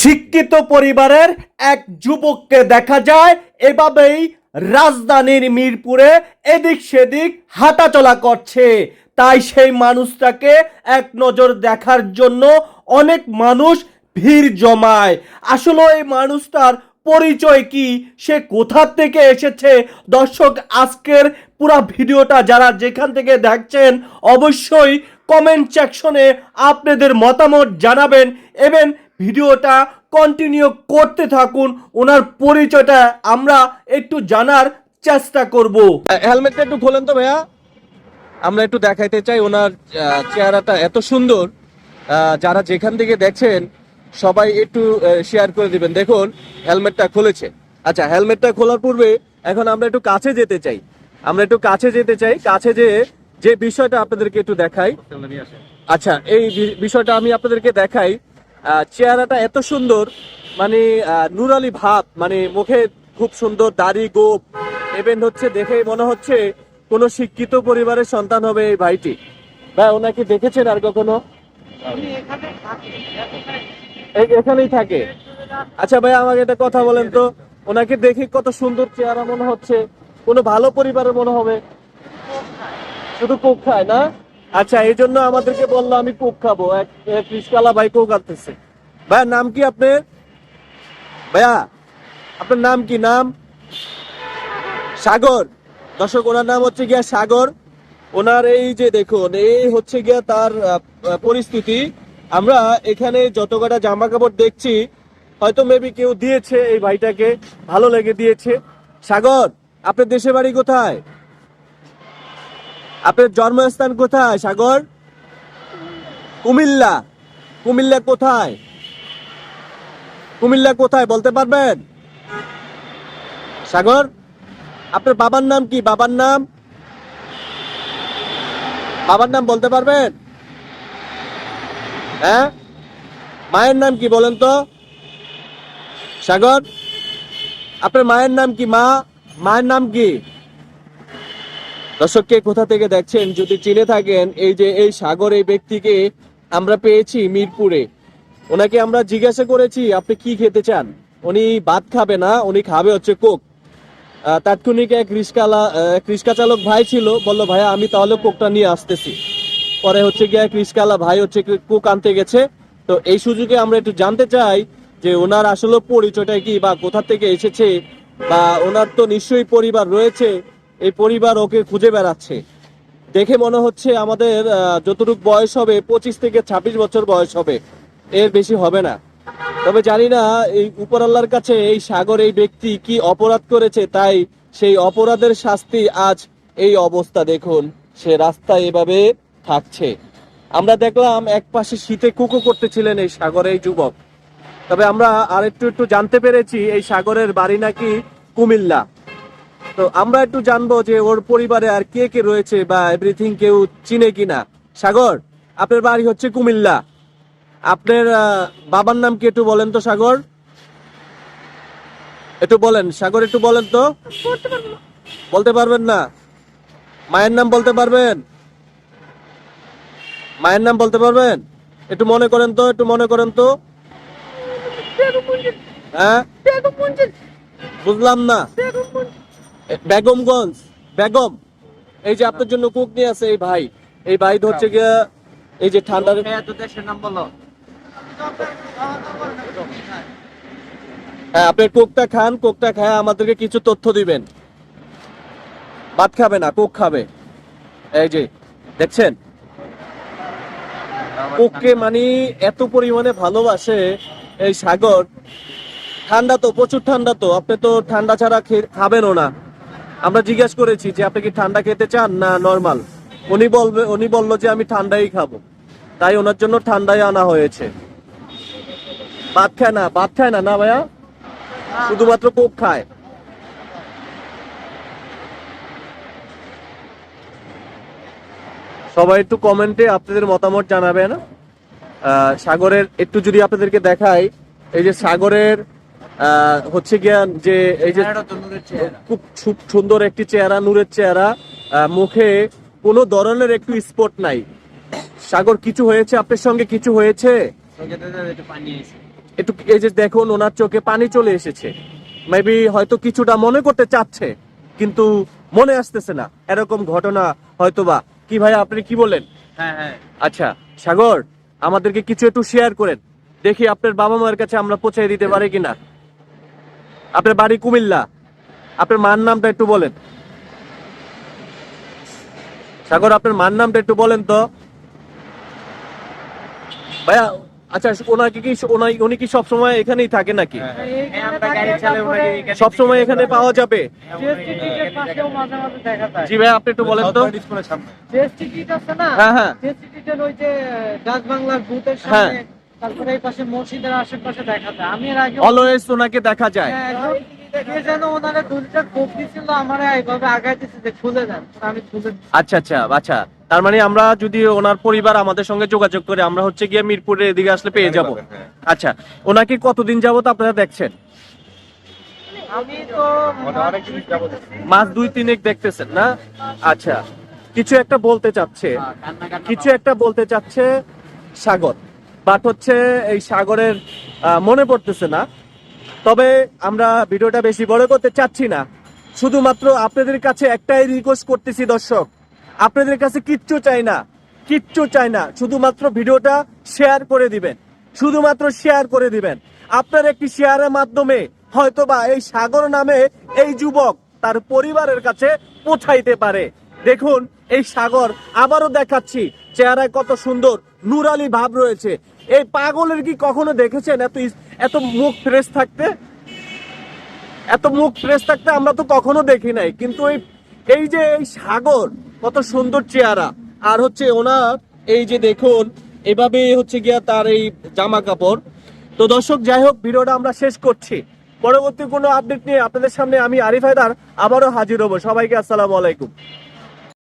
শিক্ষিত পরিবারের এক যুবককে দেখা যায় এভাবেই রাজধানীর মিরপুরে এদিক সেদিক হাঁটাচলা করছে। তাই সেই মানুষটাকে এক নজর দেখার জন্য অনেক মানুষ ভিড় জমায়। আসলে এই মানুষটার পরিচয় কি? সে কোথা থেকে এসেছে? দর্শক, আজকের পুরো ভিডিওটা যারা যেখান থেকে দেখছেন, অবশ্যই কমেন্ট সেকশনে আপনাদের মতামত জানাবেন এবং ভিডিওটা কন্টিনিউ করতে থাকুন। ওনার পরিচয়টা আমরা একটু জানার চেষ্টা করব। হেলমেটটা একটু খোলেন তো ভাইয়া। আমরা একটু দেখাইতে চাই ওনার চেহারাটা এত সুন্দর। যারা যেখান থেকে দেখছেন সবাই একটু শেয়ার করে দিবেন। দেখুন হেলমেটটা খুলেছে। আচ্ছা হেলমেটটা খোলার পূর্বে এখন আমরা একটু কাছে যেতে চাই। আমরা একটু কাছে যেতে চাই। কাছে যে যে বিষয়টা আপনাদেরকে একটু দেখাই। আচ্ছা এই বিষয়টা আমি আপনাদেরকে দেখাই। চেহারাটা এত সুন্দর মানে নুরালি ভাব মানে মুখে খুব সুন্দর, দাড়ি, গোপ এভেন হচ্ছে দেখে মনে হচ্ছে কোন শিক্ষিত পরিবারের সন্তান হবে এই ভাইটি। ভাই ওনাকে দেখেছেন আর কখনো? এখানেই থাকে। আচ্ছা ভাই, আমাকে একটা কথা বলেন তো, ওনাকে দেখে কত সুন্দর চেহারা মনে হচ্ছে, কোনো ভালো পরিবারের মনে হবে? শুধু কোক খায়, না? আচ্ছা এই জন্য আমাদেরকে বলল, আমি কোক খাব। এক ভাই কোক আনতেছে। ভাইয়া, নাম কি আপনার? ভাইয়া, আপনার নাম কি? নাম? সাগর। দর্শক, ওনার নাম হচ্ছে গিয়া সাগর। ওনার এই যে দেখুন, এই হচ্ছে গিয়া তার পরিস্থিতি। আমরা এখানে যত কটা জামা কাপড় দেখছি, হয়তো মেবি কেউ দিয়েছে এই ভাইটাকে, ভালো লেগে দিয়েছে। সাগর, আপনার দেশে বাড়ি কোথায়? আপনার জন্মস্থান কোথায়, সাগর? কুমিল্লা। কুমিল্লা কোথায়? কুমিল্লা কোথায়, বলতে পারবেন? সাগর, আপনার বাবার নাম কি? বাবার নাম? বাবার নাম বলতে পারবেন? হ্যাঁ? মায়ের নাম কি বলেন তো? সাগর, আপনার মায়ের নাম কি মা? মায়ের নাম কি? দর্শককে কোথা থেকে দেখছেন? যদি চিনে থাকেন, এই যে এই সাগর, এই ব্যক্তিকে আমরা পেয়েছি মিরপুরে। ওনাকে আমরা জিজ্ঞাসা করেছি, আপনি কি খেতে চান? উনি ভাত খাবে না, উনি খাবে হচ্ছে কোক। তাৎক্ষণিক এক এক রিস্কা চালক ভাই ছিল, বলল, ভাইয়া, আমি তাহলে কোকটা নিয়ে আসতেছি। পরে হচ্ছে গিয়ে এক রিস্কালা ভাই হচ্ছে কোক আনতে গেছে। তো এই সুযোগে আমরা একটু জানতে চাই যে ওনার আসলে পরিচয়টা কি বা কোথা থেকে এসেছে বা ওনার তো নিশ্চয়ই পরিবার রয়েছে। এই পরিবার ওকে খুঁজে বেড়াচ্ছে। দেখে মনে হচ্ছে আমাদের যতটুকু বয়স হবে, পঁচিশ থেকে ছাব্বিশ বছর বয়স হবে, এর বেশি হবে না। তবে জানি না, এই উপর আল্লাহর কাছে এই সাগর, এই ব্যক্তি কি অপরাধ করেছে, তাই সেই অপরাধের শাস্তি আজ এই অবস্থা দেখুন, সে রাস্তায় এভাবে থাকছে। আমরা দেখলাম এক পাশে শীতে কুকো করতেছিলেন এই সাগর এই যুবক। তবে আমরা আর একটু একটু জানতে পেরেছি, এই সাগরের বাড়ি নাকি কুমিল্লা। তো আমরা একটু জানব যে ওর পরিবারে আর কে কে রয়েছে বা এভরিথিং কেউ চিনে কিনা। সাগর আপনার বাড়ি হচ্ছে কুমিল্লা। আপনার বাবার নাম কি একটু বলেন তো সাগর? একটু বলেন সাগর একটু বলেন তো। বলতে পারবেন না? মায়ের নাম বলতে পারবেন? মায়ের নাম বলতে পারবেন? একটু মনে করেন তো একটু মনে করেন তো। হ্যাঁ? বুঝলাম না। বেগমগঞ্জ বেগম এই যে আপনার জন্য কুক নিয়ে আছে এই ভাই এই ভাই হচ্ছে গিয়া এই যে ঠান্ডার দেশের নাম বলো। হ্যাঁ আপনি কোকটা খান কোকটা খায় আমাদেরকে কিছু তথ্য দিবেন। ভাত খাবে না কোক খাবে। এই যে দেখছেন? কোককে মানে এত পরিমাণে ভালোবাসে এই সাগর। ঠান্ডা তো প্রচুর ঠান্ডা তো আপনি তো ঠান্ডা ছাড়া খাবেনও না। আমরা জিজ্ঞেস করেছি যে আপনি কি ঠান্ডা খেতে চান? না নর্মাল উনি বলবে, উনি বলল যে আমি ঠান্ডাই খাব। তাই ওনার জন্য ঠান্ডাই আনা হয়েছে। ভাত খায় না, ভাত খায় না না ভাইয়া? শুধুমাত্র কোক খায়। সবাই একটু কমেন্টে আপনাদের মতামত জানাবেন। সাগরের, একটু যদি আপনাদেরকে দেখাই, এই যে সাগরের হচ্ছে গিয়া যে এই যে খুব সুন্দর একটি চেহারা নূরের চেহারা। মুখে কোনো ধরনের একটু স্পট নাই। সাগর কিছু হয়েছে আপনার সঙ্গে? কিছু হয়েছে? একটু এই যে দেখুন ওনার চোখে পানি চলে এসেছে। মেবি হয়তো কিছুটা মনে করতে চাচ্ছে কিন্তু মনে আসতেছে না। এরকম ঘটনা হয়তোবা। কি ভাই আপনি কি বলেন? হ্যাঁ হ্যাঁ। আচ্ছা সাগর আমাদেরকে কিছু একটু শেয়ার করেন। দেখি আপনার বাবা মায়ের কাছে আমরা পৌঁছে দিতে পারি কিনা। আপনার বাড়ি কুমিল্লা। আপনার মার নামটা একটু বলেন। সাগর আপনার মার নামটা একটু বলেন তো। ভাইয়া আচ্ছা ওনাকে কি উনি কি সবসময় এখানেই থাকে নাকি? হ্যাঁ, আমরা গাড়ি চালাই ওনাকে এখানে- সবসময় এখানে পাওয়া যাবে। জিএসটি টিকিট পাশেও মাঝে মাঝে দেখা যায়। জি ভাই আপনি একটু বলেন তো। জিএসটি টিকিট আছে না? হ্যাঁ, হ্যাঁ। ওই যে বাংলার হ্যাঁ। সামনে তারপরে এই পাশে মসজিদের আশেপাশে দেখা যায় আমি এর আগে অলওয়েজ ওনাকে দেখা যায়। হ্যাঁ। আচ্ছা আচ্ছা আচ্ছা। তার মানে আমরা যদি ওনার পরিবার আমাদের সঙ্গে যোগাযোগ করে আমরা হচ্ছে গিয়ে মিরপুরের এদিকে আসলে পেয়ে যাব। আচ্ছা ওনাকে কতদিন যাবত আপনারা দেখছেন? মাস দুই তিনেক দেখতেছেন না? আচ্ছা কিছু একটা বলতে চাচ্ছে কিছু একটা বলতে চাচ্ছে সাগর। বাট হচ্ছে এই সাগরের মনে পড়তেছে না। তবে আমরা ভিডিওটা বেশি বড় করতে চাচ্ছি না। শুধুমাত্র আপনাদের কাছে একটাই রিকোয়েস্ট করতেছি দর্শক, আপনাদের কাছে কিচ্ছু চাই না, কিচ্ছু চাই না। শুধুমাত্র ভিডিওটা শেয়ার করে দিবেন, শুধুমাত্র শেয়ার করে দিবেন। আপনার একটি শেয়ারের মাধ্যমে হয়তোবা এই সাগর নামে এই যুবক তার পরিবারের কাছে পৌঁছাইতে পারে। দেখুন এই সাগর আবারও দেখাচ্ছি। চেহারায় কত সুন্দর নুরালি ভাব রয়েছে। এই পাগলের কি কখনো দেখেছেন এত এত মুখ ফ্রেশ থাকতে? এত মুখ ফ্রেশ থাকতে আমরা তো কখনো দেখি নাই। কিন্তু এই এই যে এই সাগর, কত সুন্দর চেহারা। আর হচ্ছে ওনার এই যে দেখুন এভাবে হচ্ছে গিয়া তার এই জামা কাপড় তো দর্শক, যাই হোক, ভিডিওটা আমরা শেষ করছি। পরবর্তী কোনো আপডেট নিয়ে আপনাদের সামনে আমি আরিফ হায়দার আবারও হাজির হব। সবাইকে আসসালামু আলাইকুম।